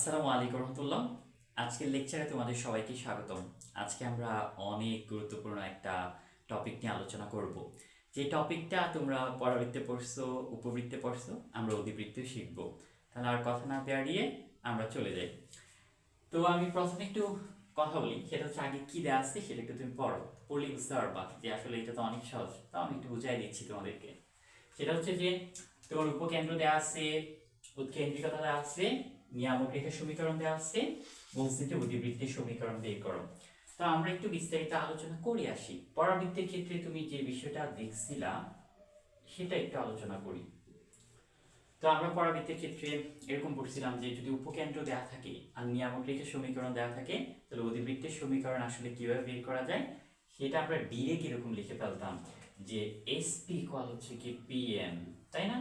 আসসালামু আলাইকুম রহমতুল্লাহ। আজকের লেকচারে তোমাদের সবাইকে স্বাগতম। আজকে আমরা অনেক গুরুত্বপূর্ণ একটা টপিক নিয়ে আলোচনা করব। যে টপিকটা তোমরা পরাবৃত্তে পড়ছো, উপবৃত্তে পড়ছো, আমরা অধিবৃত্তেও শিখব। তাহলে আর কথা না বেরিয়ে আমরা চলে যাই। তো আমি প্রথমে একটু কথা বলি, সেটা হচ্ছে আগে কি দেওয়া আছে সেটা একটু তুমি পড়ো। পড়লে বুঝতে পারবা যে আসলে এটা তো অনেক সহজ তাও আমি একটু বুঝাই দিচ্ছি তোমাদেরকে। সেটা হচ্ছে যে তোমার উপকেন্দ্র দেওয়া আছে, উৎকেন্দ্রিকতা দেওয়া আছে নিয়ামক রেখার সমীকরণ দেওয়া আছে, বলছে যে সমীকরণ বের করো। তো আমরা একটু বিস্তারিত আলোচনা করে আসি। পরাবৃত্তের ক্ষেত্রে তুমি যে বিষয়টা দেখছিলা, সেটা একটু আলোচনা করি। তো আমরা পরাবৃত্তের ক্ষেত্রে এরকম পড়ছিলাম যে যদি উপকেন্দ্র দেওয়া থাকে আর নিয়ামক রেখার সমীকরণ দেওয়া থাকে, তাহলে অধিবৃত্তের সমীকরণ আসলে কীভাবে বের করা যায়, সেটা আমরা ডিরেক্ট এরকম লিখে ফেলতাম যে এসপি ইকুয়াল হচ্ছে কি পিএম তাই না?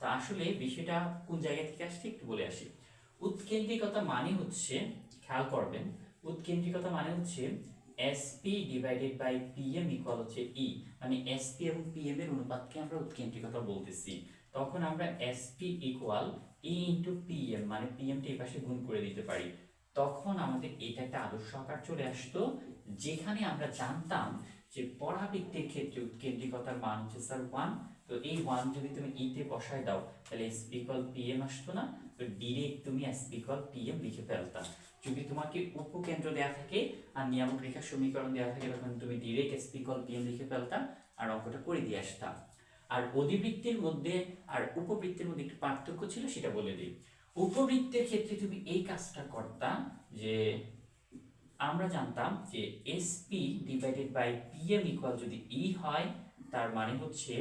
তা আসলে বিষয়টা কোন জায়গা থেকে আসছে একটু বলে আসি। উৎকেন্দ্রিকতা মানে হচ্ছে, খেয়াল করবেন, উৎকেন্দ্রিকতা মানে হচ্ছে SP divided by PM equal হচ্ছে ই মানে এসপি এবং পিএম এর অনুপাতকে আমরা উৎকেন্দ্রিকতা বলতেছি। তখন আমরা SP equal E into PM মানে পিএমটা এই পাশে গুণ করে দিতে পারি। তখন আমাদের এটা একটা আদর্শ আকার চলে আসতো, যেখানে আমরা জানতাম যে পরাবৃত্তের ক্ষেত্রে উৎকেন্দ্রিকতার মান হচ্ছে স্যার ওয়ান তো এই ওয়ান যদি তুমি ইতে বসায় দাও, তাহলে এস ইকুয়াল পিএম আসতো না, তো ডিরেক্ট তুমি এস ইকুয়াল পিএম লিখে ফেলতা। যদি তোমাকে উপকেন্দ্র দেওয়া থাকে আর নিয়ামক রেখার সমীকরণ দেওয়া থাকে, তখন তুমি ডিরেক্ট এস ইকুয়াল পিএম লিখে ফেলতা আর অঙ্কটা করে দিয়ে আসতাম আর অধিবৃত্তের মধ্যে আর উপবৃত্তের মধ্যে একটু পার্থক্য ছিল, সেটা বলে দিই। উপবৃত্তের ক্ষেত্রে তুমি এই কাজটা করতা যে আমরা জানতাম যে SP divided by PM equal যদি ই হয়, তার মানে হচ্ছে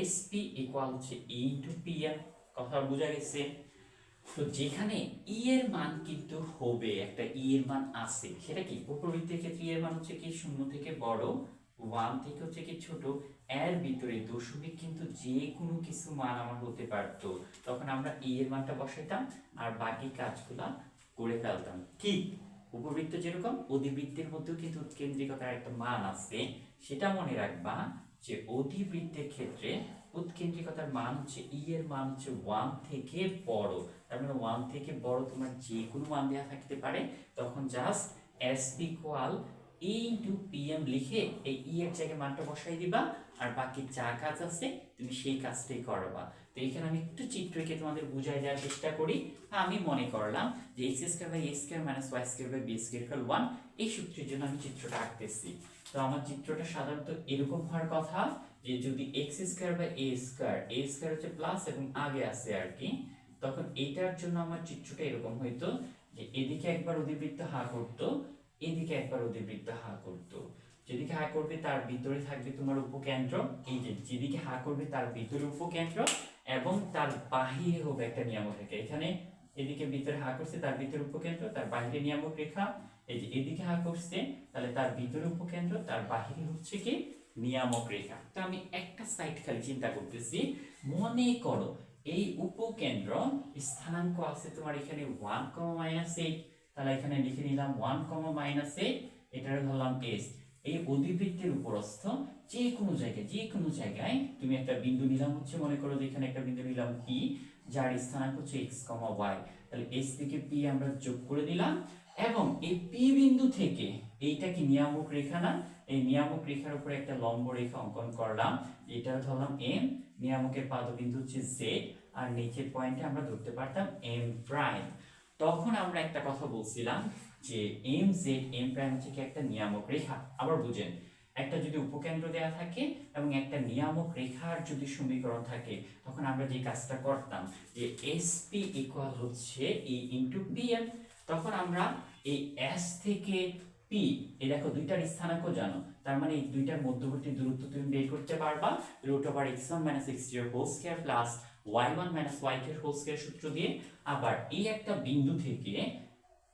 এসপি ইকুয়াল হচ্ছে ই ইন্টু পিএম কথা বোঝা গেছে। তো যেখানে ই এর মান কিন্তু হবে, একটা ই এর মান আছে, সেটা কি? উপবৃত্তের ক্ষেত্রে ই এর মান হচ্ছে কি? শূন্য থেকে বড়, ওয়ান থেকে হচ্ছে কি ছোট। এর ভিতরে দশমিক কিন্তু যে কোনো কিছু মান আমার হতে পারতো। তখন আমরা ই এর মানটা বসাইতাম, আর বাকি কাজগুলা করে ফেলতাম। ঠিক উপবৃত্ত যেরকম, অধিবৃত্তের মধ্যেও কিন্তু উৎকেন্দ্রিকতার একটা মান আছে। সেটা মনে রাখবা যে অধিবৃত্তের ক্ষেত্রে উৎকেন্দ্রিকতার মান হচ্ছে ই এর মান হচ্ছে ওয়ান থেকে বড়। তার মানে ওয়ান থেকে বড় তোমার যে কোনো মান দেওয়া থাকতে পারে। তখন just S equal E into PM লিখে এই ই এর জায়গায় মানটা বসাই দিবা। আর বাকি যা কাজ আছে, তুমি সেই কাজটাই করবা। তো এখানে আমি একটু চিত্র এঁকে তোমাদের বুঝাই দেওয়ার চেষ্টা করি। আমি মনে করলাম যে X square by A square minus Y square by B square equal one এই সূত্রের জন্য আমি চিত্রটা আঁকতেছি। তো আমার চিত্রটা সাধারণত এরকম হওয়ার কথা যে যদি X square by A square A square হচ্ছে প্লাস এবং আগে আছে আর কি, তখন এটার জন্য আমার চিত্রটা এরকম হইতো যে এদিকে একবার অধিবৃত্ত হা করতো, এদিকে একবার অধিবৃত্ত হা করতো। যেদিকে হা করবে তার ভিতরে থাকবে তোমার উপকেন্দ্র। এই যে যেদিকে হা করবে তার ভিতরে উপকেন্দ্র এবং তার বাহিরে হবে একটা নিয়ামক রেখা। এখানে এদিকে ভিতরে হা করছে, তার ভিতরে উপকেন্দ্র, তার বাহিরে নিয়ামক রেখা। এই যে এদিকে হা করছে, তাহলে তার ভিতরে উপকেন্দ্র, তার বাহিরে হচ্ছে কি? নিয়ামক রেখা। তো আমি একটা সাইড খালি চিন্তা করতেছি। মনে করো এই উপকেন্দ্র স্থানাঙ্ক আছে তোমার এখানে ওয়ান কমা মাইনাস এইট তাহলে এখানে লিখে নিলাম ওয়ান কমা মাইনাস এইট এটার ধরলাম এস এই অধিবৃত্তের উপরস্থ যে কোনো জায়গায় যে কোনো জায়গায় তুমি একটা বিন্দু নিলাম হচ্ছে, মনে করো যে এখানে একটা বিন্দু নিলাম পি যার স্থানাঙ্ক হচ্ছে এক্স কমা ওয়াই তাহলে এস থেকে পি আমরা যোগ করে দিলাম এবং এই পি বিন্দু থেকে এইটা কি নিয়ামক রেখা না, এই নিয়ামক রেখার উপরে একটা লম্ব রেখা অঙ্কন করলাম। এটা ধরলাম এম নিয়ামকের পাদবিন্দু হচ্ছে জেড আর নিচের পয়েন্টে আমরা ধরতে পারতাম এম প্রাইম তখন আমরা একটা কথা বলছিলাম যে এম জেড এম প্রাইম হচ্ছে একটা নিয়ামক রেখা, আবার বুঝেন, একটা যদি উপকেন্দ্র দেওয়া থাকে এবং একটা নিয়ামক রেখার যদি সমীকরণ থাকে, তখন আমরা যে কাজটা করতাম, যে এসপি ইকুয়াল হচ্ছে ই ইন্টু পিএম তখন আমরা এই এস থেকে পি এই দেখো দুইটার স্থানাঙ্ক জানো, তার মানে এই দুইটার মধ্যবর্তী দূরত্ব তুমি বের করতে পারবা root over X one minus X zero whole square plus Y one minus Y two সূত্র দিয়ে আবার এই একটা বিন্দু থেকে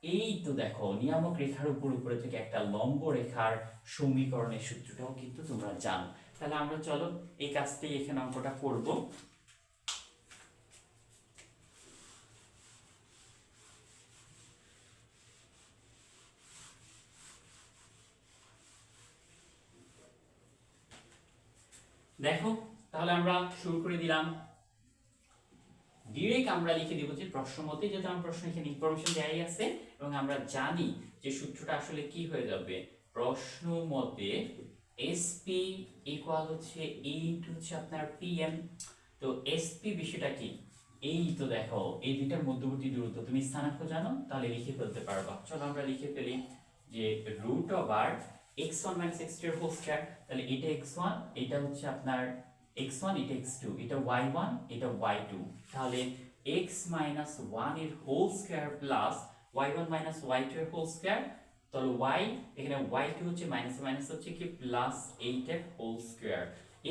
এই তো দেখো নিয়ামক রেখার উপর উপরে থেকে একটা লম্ব রেখার সমীকরণের সূত্রটাও কিন্তু তোমরা জানো। তাহলে আমরা চলো এই কাজটাই এখানে অঙ্কটা করব। দেখো, তাহলে আমরা শুরু করে দিলাম। ডিরেক্ট আমরা লিখে দিব যে প্রশ্ন মতে যেহেতু আমার প্রশ্ন এখানে ইনফরমেশন দেয়াই আছে এবং আমরা জানি যে সূত্রটা আসলে কি হয়ে যাবে। প্রশ্ন মতে এসপি ইকুয়াল হচ্ছে এ হচ্ছে আপনার পিএম তো এসপি বিষয়টা কি? এই তো দেখো, এই দুইটার মধ্যবর্তী দূরত্ব তুমি স্থানাঙ্ক জানো, তাহলে লিখে ফেলতে পারবা। চলো আমরা লিখে ফেলি যে root over X one minus X two whole square তাহলে এটা এক্স ওয়ান এটা হচ্ছে আপনার এক্স ওয়ান এটা এক্স টু এটা ওয়াই ওয়ান এটা ওয়াই টু তাহলে এক্স মাইনাস ওয়ানের whole square plus Y one minus Y two এর হোল স্কয়ার তাহলে ওয়াই এখানে ওয়াই টু হচ্ছে মাইনাস মাইনাস হচ্ছে কি? প্লাস এইট এর হোল স্কয়ার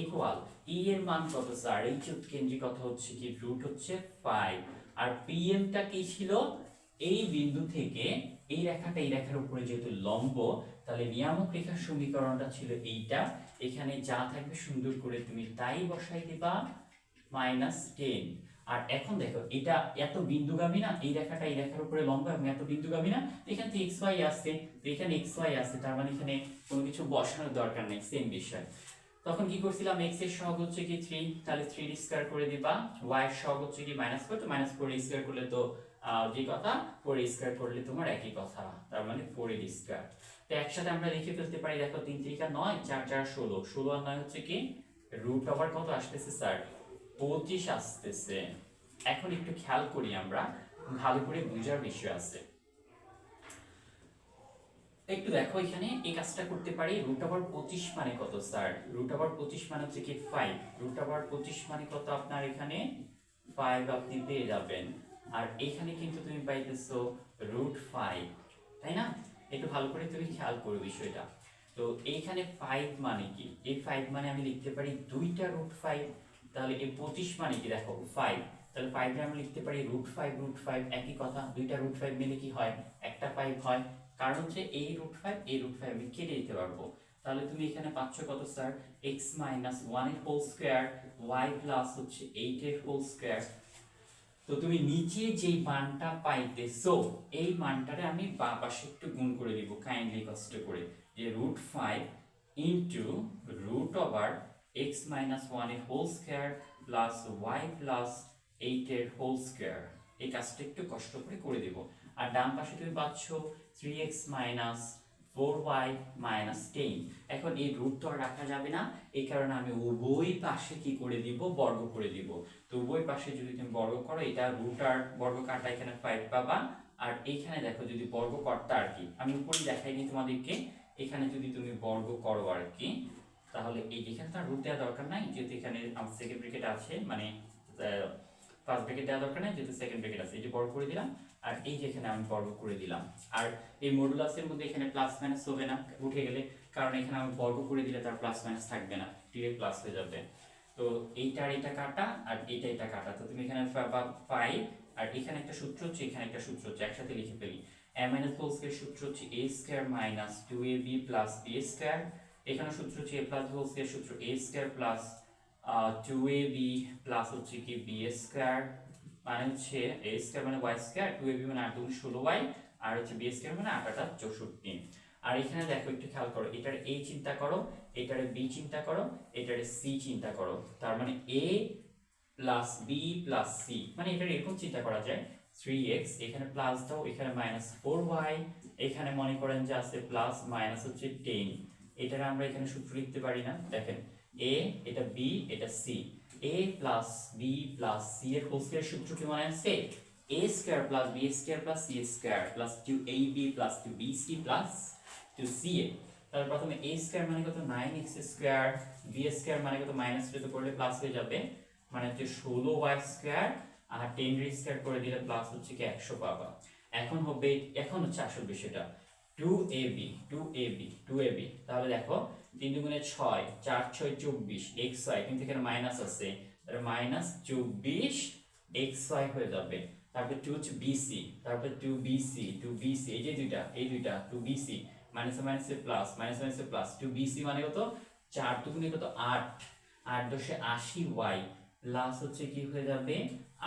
ইকুয়াল ই এর মান কত স্যার এই কেন্দ্রিক কথা হচ্ছে কি? রুট হচ্ছে ফাইভ আর পি এমটা কি ছিল? এই বিন্দু থেকে এই রেখাটা এই রেখার উপরে যেহেতু লম্ব, তাহলে নিয়ামক রেখার সমীকরণটা ছিল এইটা। এখানে যা থাকবে সুন্দর করে তুমি তাই বসাই দিবা মাইনাস টেন আর এখন দেখো, এটা এত বিন্দুগামী না, এই রেখাটা এই রেখার উপরে লম্ব এবং এত বিন্দুগামী না এখান থেকে এক্স ওয়াই আসছে, তো এখানে এক্স ওয়াই আসছে, তার মানে এখানে কোনো কিছু বসানোর দরকার নেই সেম বিষয়। তখন কি করছিলাম এক্সের সহগ হচ্ছে কি থ্রি তাহলে থ্রি স্কোয়ার করে দিবা ওয়াই এর সহগ হচ্ছে কি মাইনাস ফোর তো মাইনাস ফোর স্কোয়ার করলে তো যে কথা ফোর স্কোয়ার করলে তোমার একই কথা, তার মানে ফোর এর স্কোয়ার তো একসাথে আমরা লিখে ফেলতে পারি, দেখো তিন তিরিকা নয়, চার চার ষোলো। ষোলো আর নয় হচ্ছে কি? রুট ওভার কত আসতেছে স্যার পঁচিশ আসতেছে। এখন একটু খেয়াল করি আমরা, ভালো করে বুঝার বিষয় আছে। একটু দেখো এখানে, এই কাজটা করতে পারি রুট ওভার পঁচিশ মানে কত স্যার রুট ওভার পঁচিশ মানে হচ্ছে কি ফাইভ রুট ওভার পঁচিশ মানে কত আপনার এখানে? ফাইভ আপনি পেয়ে যাবেন। আর এখানে কিন্তু তুমি পাইতেছো রুট ফাইভ তাই না? একটু ভালো করে তুমি খেয়াল করো বিষয়টা। তো এইখানে ফাইভ মানে কি? এই ফাইভ মানে আমি লিখতে পারি দুইটা রুট ফাইভ তাহলে এই পঁচিশ মানে কি? দেখো ফাইভ তাহলে ফাইভে আমি লিখতে পারি রুট ফাইভ রুট ফাইভ একই কথা। দুইটা রুট ফাইভ মিলে কি হয়? একটা ফাইভ হয়। কারণ হচ্ছে এই রুট ফাইভ এই রুট ফাইভ আমি কেটে দিতে পারব। তাহলে তুমি এখানে পাচ্ছ কত স্যার এক্স মাইনাস ওয়ানের হোল স্কোয়ার ওয়াই প্লাস হচ্ছে এইট এর হোল স্কোয়ার তো তুমি নিচে যেই মানটা পাইতেছো, এই মানটারে আমি বা পাশে একটু গুণ করে দিব কাইন্ডলি কষ্ট করে। যে root five into root over X minus ওয়ানের whole square plus Y plus eight এর হোল স্কোয়ার এই কাজটা একটু কষ্ট করে করে দেব। আর ডান পাশে তুমি পাচ্ছ three X minus four minus ten এখন এই রুট তো রাখা যাবে না, এই কারণে আমি উভয় পাশে কি করে দিব? বর্গ করে দিব। তো উভয় পাশে যদি তুমি বর্গ করো, এটা রুট আর বর্গ কাটা এখানে ফাইভ পাবা। আর এইখানে দেখো যদি বর্গ কর্তা আর কি, আমি উপরে দেখাইনি তোমাদেরকে, এখানে যদি তুমি বর্গ করো আর কি, তাহলে এই যেখানে তার রুট দেওয়া দরকার নাই, যেহেতু এখানে আমার সেকেন্ড ব্রেকেট আছে মানে ফার্স্ট ব্রেকেট দেওয়া দরকার নাই, যেহেতু সেকেন্ড ব্রেকেট আছে, এই যে বর্গ করে দিলাম আর এই যে এখানে আমি বর্গ করে দিলাম। আর এই মডুলাসের মধ্যে এখানে প্লাস মাইনাস হবে না, উঠে গেলে, কারণ এখানে আমি বর্গ করে দিলে তার প্লাস মাইনাস থাকবে না ডিরেক্ট প্লাস হয়ে যাবে। তো এইটার এটা কাটা, আর এইটা এটা কাটা। তো তুমি এখানে ফাইভ আর এখানে একটা সূত্র হচ্ছে, এখানে একটা সূত্র হচ্ছে, একসাথে লিখে ফেলি। এ মাইনাস হোল স্কয়ার সূত্র হচ্ছে A square minus two A B plus B square এখানে সূত্র হচ্ছে এ প্লাস হোল স্কয়ার সূত্র A square plus two A B plus হচ্ছে কি বি স্কয়ার মানে হচ্ছে এ স্কয়ার মানে Y square two A B মানে আট দুগুণ ষোলো ওয়াই আর হচ্ছে বি স্কয়ার মানে আট আটা চৌষট্টি। আর এখানে দেখো একটু খেয়াল করো, এটার এ চিন্তা করো, এটারে বি চিন্তা করো, এটার সি চিন্তা করো। তার মানে A plus B plus C মানে এটার এরকম চিন্তা করা যায়। থ্রি এক্স এখানে প্লাস দাও, এখানে মাইনাস ফোর ওয়াই এখানে মনে করেন যে আছে প্লাস মাইনাস হচ্ছে টেন এটার আমরা এখানে সূত্র লিখতে পারি না। দেখেন এ এটা বি এটা C A plus B plus C এর হোল স্কয়ার সূত্র কি মনে আছে? A square plus B square plus C square plus two A B plus two B প্রথমে এ স্কয়ার মানে কত? Nine X square B square মানে কত? মাইনাস টু করলে প্লাস হয়ে যাবে। মানে হচ্ছে ষোলো ওয়াই স্কয়ার আর টেন স্কয়ার করে দিলে প্লাস হচ্ছে কি? একশো পাবা এখন হবে, এখন হচ্ছে আসল বিষয়টা। Two A B two A B two A B তাহলে দেখো, তিন দুগুণে ছয়, চার ছয় চব্বিশ এক্স ওয়াই কিন্তু এখানে মাইনাস আছে। তাহলে মাইনাস চব্বিশ এক্স হয়ে যাবে। তারপর টু হচ্ছে বিসি তারপর টু বিসি টু বিসি এই যে দুইটা, এই দুইটা টু বিসি মাইনাসে মাইনাসে প্লাস মাইনাস মাইনাসে প্লাস টু বিসি মানে কত? চার দুগুণে কত? আট। আট দশে আশি ওয়াই প্লাস হচ্ছে কি হয়ে যাবে?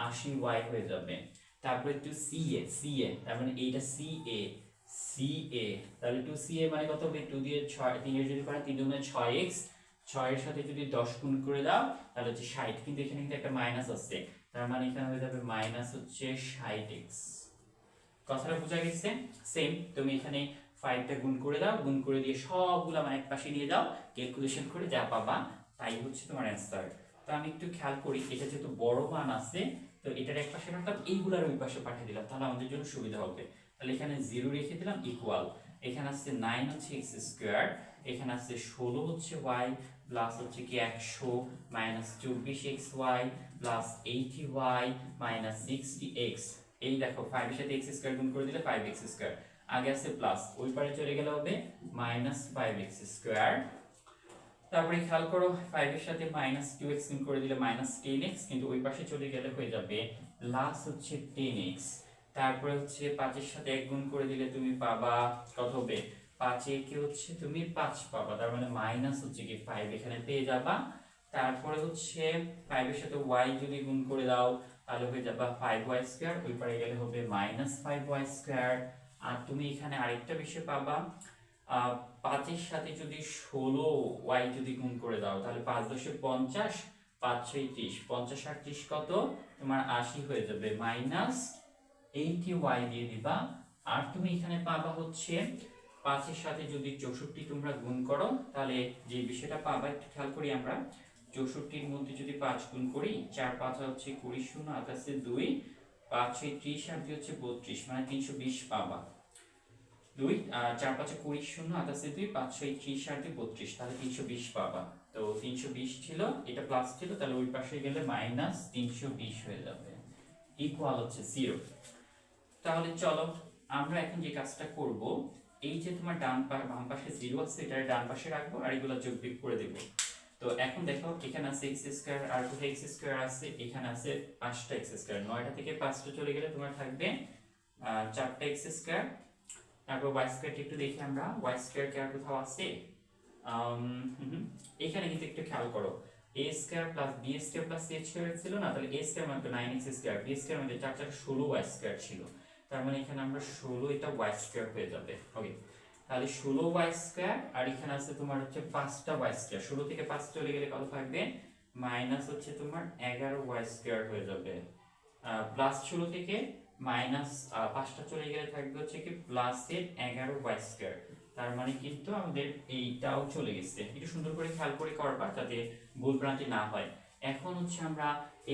আশি ওয়াই হয়ে যাবে। তারপরে two C A C A এইটা সি এ সি এ তাহলে টু সি এ মানে কত হবে? টু দিয়ে ছয়, তিন এর যদি করেন, তিন দুগুণে ছয় এক্স ছয়ের সাথে যদি দশ গুণ করে দাও, তাহলে হচ্ছে ষাট। কিন্তু এখানে কিন্তু একটা মাইনাস আছে। তার মানে এখানে হয়ে যাবে মাইনাস হচ্ছে ষাট এক্স কথাটা বোঝা গেছে? সেম তুমি এখানে ফাইভটা গুণ করে দাও, গুণ করে দিয়ে সবগুলো আমার এক পাশে নিয়ে যাও ক্যালকুলেশন করে যা পাবা, তাই হচ্ছে তোমার অ্যান্সার তো আমি একটু খেয়াল করি, এটা যেহেতু বড় মান আছে, তো এটার এক পাশে রাখলাম এইগুলার ওই পাশে পাঠিয়ে দিলাম, তাহলে আমাদের জন্য সুবিধা হবে। তাহলে এখানে জিরো রেখে দিলাম ইকুয়াল এখানে আসছে নাইন হচ্ছে এক্স স্কোয়ার এখানে আসছে ষোলো হচ্ছে ওয়াই প্লাস হচ্ছে কি একশো মাইনাস চব্বিশ X Y plus eighty Y minus sixty X এই দেখো ফাইভের সাথে এক্স স্কোয়ার গুণ করে দিলে ফাইভ এক্স স্কোয়ার আগে আছে প্লাস ওই পারে চলে গেলে হবে মাইনাস ফাইভ এক্স স্কোয়ার তারপরে খেয়াল করো ফাইভের সাথে মাইনাস টু এক্স গুণ করে দিলে মাইনাস টেন এক্স কিন্তু ওই পাশে চলে গেলে হয়ে যাবে প্লাস হচ্ছে টেন এক্স তারপরে হচ্ছে পাঁচের সাথে এক গুণ করে দিলে তুমি পাবা কত হবে পাঁচে কি হচ্ছে? তুমি পাঁচ পাবা। তার মানে মাইনাস হচ্ছে কি? ফাইভ এখানে পেয়ে যাবা। তারপরে হচ্ছে ফাইভের সাথে ওয়াই যদি গুণ করে দাও, তাহলে হয়ে যাবা ফাইভ ওয়াই স্কোয়ার ওই পারে গেলে হবে মাইনাস ফাইভ ওয়াই স্কোয়ার আর তুমি এখানে আরেকটা বিষয় পাবা। পাঁচের সাথে যদি ষোলো ওয়াই যদি গুণ করে দাও, তাহলে পাঁচ দশে পঞ্চাশ, পাঁচ ছয় ত্রিশ। পঞ্চাশ আর ত্রিশ কত? তোমার আশি হয়ে যাবে। মাইনাস এইটি ওয়াই দিয়ে দিবা। আর তুমি এখানে পাবা হচ্ছে পাঁচের সাথে যদি চৌষট্টি তোমরা গুণ করো, তাহলে যে বিষয়টা পাবা, একটু খেয়াল করি আমরা। চৌষট্টির মধ্যে যদি পাঁচ গুণ করি, চার পাঁচ হচ্ছে কুড়ি শূন্য আঠাশে দুই, পাঁচ ত্রিশ, আর দুই হচ্ছে বত্রিশ মানে তিনশো বিশ পাবা। দুই চার পাঁচে কুড়ি শূন্য আঠাশে দুই, পাঁচ ছয় ত্রিশ, আর দুই বত্রিশ, তাহলে তিনশো বিশ পাবা। তো তিনশো বিশ ছিল, এটা প্লাস ছিল, তাহলে ওই পাশে গেলে মাইনাস তিনশো বিশ হয়ে যাবে। ইকুয়াল হচ্ছে জিরো তাহলে চলো, আমরা এখন যে কাজটা করব, এই যে তোমার ডান বাম পাশে জিরো আছে এটা ডান পাশে রাখব, আর এগুলো যোগ বিয়োগ করে দেব। তো এখন দেখো, এখানে আছে এক্স স্কোয়ার আর কোথায় এক্স স্কোয়ার আছে? এখানে আছে পাঁচটা এক্স স্কোয়ার নয়টা থেকে পাঁচটা চলে গেলে তোমার থাকবে চারটা এক্স স্কোয়ার তারপর ওয়াই স্কোয়ারটা একটু দেখি আমরা। ওয়াই স্কোয়ার কি আর কোথাও আছে। এখানে কিন্তু একটু খেয়াল করো। A square plus B square plus C square ছিল না? তাহলে এ স্কোয়ার মানে nine X square B square মানে চার চার, ষোলো ওয়াই স্কোয়ার ছিল। তার মানে এখানে আমরা ষোলো এটা ওয়াই স্কোয়ার হয়ে যাবে। ওকে তাহলে ষোলো ওয়াই স্কোয়ার আর এখানে আছে তোমার হচ্ছে পাঁচটা ওয়াই স্কোয়ার ষোলো থেকে পাঁচ চলে গেলে কত থাকবে? মাইনাস হচ্ছে তোমার এগারো ওয়াই স্কোয়ার হয়ে যাবে। প্লাস ষোলো থেকে মাইনাস পাঁচটা চলে গেলে থাকবে হচ্ছে কি প্লাসের এগারো ওয়াই স্কোয়ার তার মানে কিন্তু আমাদের এইটাও চলে গেছে। একটু সুন্দর করে খেয়াল করে করবা যাতে ভুল ভ্রান্তি না হয়। এখন হচ্ছে আমরা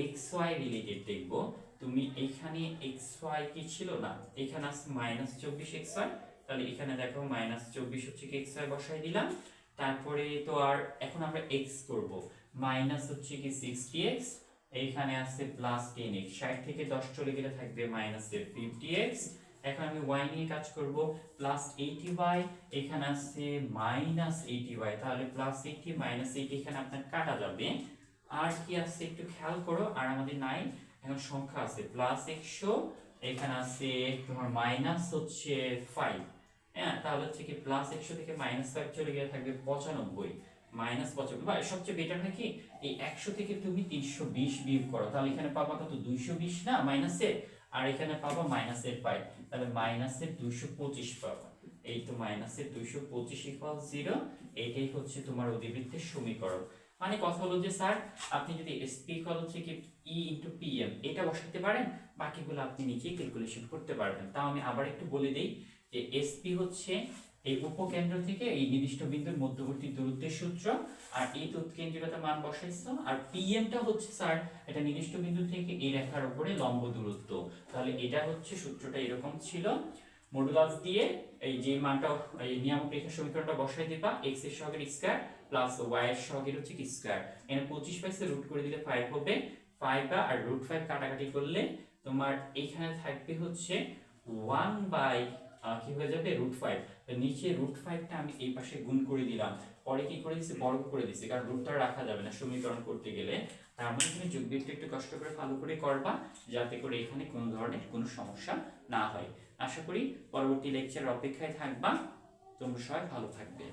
এক্স ওয়াই রিলেটেড দেখব। তুমি এখানে এক্স ওয়াই কি ছিল না? এখানে আছে মাইনাস চব্বিশ এক্স ওয়াই তাহলে এখানে দেখো মাইনাস চব্বিশ হচ্ছে কি এক্স ওয়াই বসাই দিলাম। তারপরে তো আর এখন আমরা এক্স করব। মাইনাস হচ্ছে কি সিক্সটি এক্স এইখানে আছে প্লাস টেন এক্স ষাট থেকে দশ চলে গেলে থাকবে মাইনাসের ফিফটি এক্স এখন আমি ওয়াই নিয়ে কাজ করব প্লাস এইটি ওয়াই এখানে আছে মাইনাস এইটি ওয়াই তাহলে প্লাস এইটি মাইনাস এইটি এখানে আপনার কাটা যাবে। আর কি আছে একটু খেয়াল করো, আর আমাদের নাই। এখন সংখ্যা আছে প্লাস একশো, এখানে আছে তোমার মাইনাস হচ্ছে ফাইভ হ্যাঁ? তাহলে হচ্ছে কি প্লাস একশো থেকে মাইনাস ফাইভ চলে গেলে থাকবে পঁচানব্বই। মাইনাস পঁচানব্বই, বা সবচেয়ে বেটার হয় কি? এই একশো থেকে তুমি তিনশো বিশ বিয়োগ করো, তাহলে এখানে পাবা কত? দুইশো বিশ না? মাইনাসের আর এখানে পাবা মাইনাসের ফাইভ তাহলে মাইনাসের দুইশো পঁচিশ পাবা। এই তো মাইনাসের দুইশো পঁচিশ ইকুয়াল জিরো এটাই হচ্ছে তোমার অধিবৃত্তের সমীকরণ। মানে কথা হলো যে, স্যার, আপনি যদি ইকুয়াল হচ্ছে কি ই ইন্টু পিএম এটা বসাতে পারেন, বাকিগুলো আপনি নিজেই ক্যালকুলেশন করতে পারবেন। তাও আমি আবার একটু বলে দিই যে এসপি হচ্ছে এই উপকেন্দ্র থেকে এই নির্দিষ্ট বিন্দুর মধ্যবর্তী দূরত্বের সূত্র, আর এই উৎকেন্দ্রিকতা মান বসাইছো, আর পিএমটা হচ্ছে, স্যার, এটা নির্দিষ্ট বিন্দু থেকে এই রেখার উপরে লম্ব দূরত্ব। তাহলে এটা হচ্ছে সূত্রটা এরকম ছিল। মডুলাস দিয়ে এই যে মানটা, এই নিয়ামক রেখা সমীকরণটা বসাই দিবা এক্সের সহগের স্কয়ার প্লাস ওয়াই এর সহগের হচ্ছে কি স্কয়ার এখানে পঁচিশ পাইসে রুট করে দিলে ফাইভ হবে। ফাইভ আর রুট ফাইভ কাটাকাটি করলে তোমার এখানে থাকবে হচ্ছে ওয়ান বাই কি হয়ে যাবে? রুট ফাইভ নিচে রুট ফাইভটা আমি এই পাশে গুণ করে দিলাম। পরে কি করে দিচ্ছি বর্গ করে দিচ্ছি কারণ রুটটা রাখা যাবে না সমীকরণ করতে গেলে। তার মানে তুমি যোগ বিয়োগটা একটু কষ্ট করে ভালো করে করবা, যাতে করে এখানে কোনো ধরনের কোনো সমস্যা না হয়। আশা করি পরবর্তী লেকচার অপেক্ষায় থাকবা। তোমরা সবাই ভালো থাকবে।